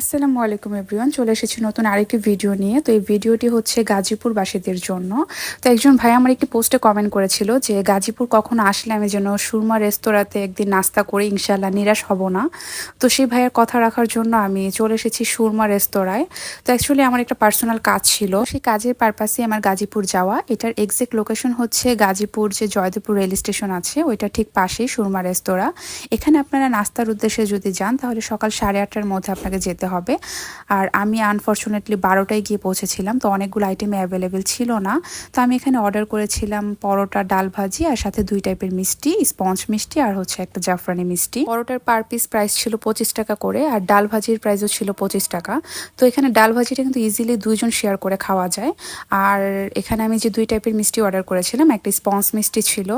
আসসালামু আলাইকুম এভরিওয়ান, চলে এসেছি নতুন আরেকটি ভিডিও নিয়ে। তো এই ভিডিওটি হচ্ছে গাজীপুরবাসীদের জন্য। তো একজন ভাই আমার একটি পোস্টে কমেন্ট করেছিল যে, গাজীপুর কখনো আসলে আমি যেন সুরমা রেস্তোরাঁতে একদিন নাস্তা করে ইনশাল্লাহ নিরাশ হব না। তো সেই ভাইয়ের কথা রাখার জন্য আমি চলে এসেছি সুরমা রেস্তোরাঁয়। তো অ্যাকচুয়ালি আমার একটা পার্সোনাল কাজ ছিল। সেই কাজের পারপাসে আমার গাজীপুর যাওয়া। এটার এক্সাক্ট লোকেশন হচ্ছে গাজীপুর যে জয়দেবপুর রেল স্টেশন আছে, ওইটা ঠিক পাশেই সুরমা রেস্তোরাঁ। এখানে আপনারা নাস্তার উদ্দেশ্যে যদি যান, তাহলে সকাল সাড়ে আটটার মধ্যে আপনাকে যেতে হবে। আর আমি আনফর্চুনেটলি বারোটায় গিয়ে পৌঁছেছিলাম, তো অনেকগুলো আইটেম অ্যাভেলেবেল ছিল না। তো আমি এখানে অর্ডার করেছিলাম পরোটা, ডাল ভাজি আর সাথে দুই টাইপের মিষ্টি স্পঞ্জ মিষ্টি আর হচ্ছে একটা জাফরানি মিষ্টি। পরোটার পার পিস প্রাইস ছিল পঁচিশ টাকা করে আর ডাল ভাজির প্রাইসও ছিল পঁচিশ টাকা। তো এখানে ডাল ভাজিটা কিন্তু ইজিলি দুইজন শেয়ার করে খাওয়া যায়। আর এখানে আমি যে দুই টাইপের মিষ্টি অর্ডার করেছিলাম, একটা স্পঞ্জ মিষ্টি ছিল,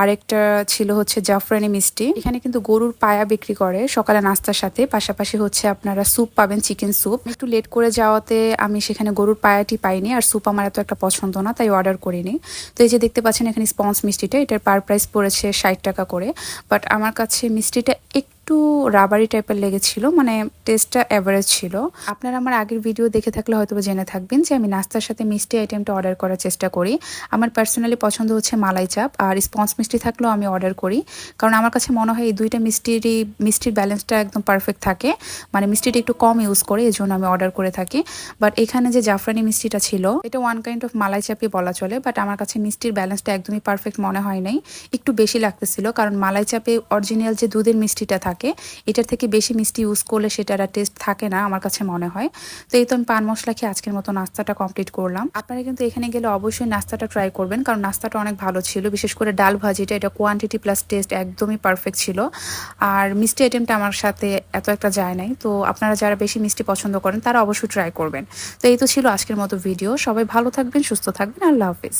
আরেকটা ছিল হচ্ছে জাফরানি মিষ্টি। এখানে কিন্তু গরুর পায়া বিক্রি করে, সকালে নাস্তার সাথে, পাশাপাশি হচ্ছে আপনারা স্যুপ পাবেন চিকেন স্যুপ। একটু লেট করে যাওয়াতে আমি সেখানে গরুর পায়াটি পাইনি আর স্যুপ আমার এত একটা পছন্দ না, তাই অর্ডার করিনি। তো এই যে দেখতে পাচ্ছেন এখানে স্পঞ্জ মিষ্টিটা, এটার পার প্রাইস পড়েছে ষাট টাকা করে। বাট আমার কাছে মিষ্টিটা একটু একটু রাবারি টাইপের লেগেছিল মানে টেস্টটা অ্যাভারেজ ছিল। আপনারা আমার আগের ভিডিও দেখে থাকলে হয়তো জেনে থাকবেন যে আমি নাস্তার সাথে মিষ্টি আইটেমটা অর্ডার করার চেষ্টা করি। আমার পার্সোনালি পছন্দ হচ্ছে মালাই চাপ, আর স্পঞ্জ মিষ্টি থাকলেও আমি অর্ডার করি। কারণ আমার কাছে মনে হয় এই দুইটা মিষ্টিরই, মিষ্টির ব্যালেন্সটা একদম পারফেক্ট থাকে। মানে মিষ্টিটা একটু কম ইউজ করে এই জন্য আমি অর্ডার করে থাকি। বাট এখানে যে জাফরানি মিষ্টিটা ছিল, এটা ওয়ান কাইন্ড অফ মালাই চাপই বলা চলে বাট আমার কাছে মিষ্টির ব্যালেন্সটা একদমই পারফেক্ট মনে হয় নাই। একটু বেশি লাগতেছিল, কারণ মালাই চাপে অরিজিনাল যে দুধের মিষ্টিটা থাকে থাকে। এটার থেকে বেশি মিষ্টি ইউজ করলে সেটার আর টেস্ট থাকে না, আমার কাছে মনে হয়। তো এই তো আমি পান মশলা খেয়ে আজকের মতো নাস্তাটা কমপ্লিট করলাম। আপনারা কিন্তু এখানে গেলে অবশ্যই নাস্তাটা ট্রাই করবেন, কারণ নাস্তাটা অনেক ভালো ছিল। বিশেষ করে ডাল ভাজিটা এটা কোয়ান্টিটি প্লাস টেস্ট একদমই পারফেক্ট ছিল। আর মিষ্টি আইটেমটা আমার সাথে এত একটা যায় নাই। তো আপনারা যারা বেশি মিষ্টি পছন্দ করেন, তারা অবশ্যই ট্রাই করবেন। তো এই তো ছিল আজকের মতো ভিডিও সবাই ভালো থাকবেন, সুস্থ থাকবেন। আল্লাহ হাফিজ।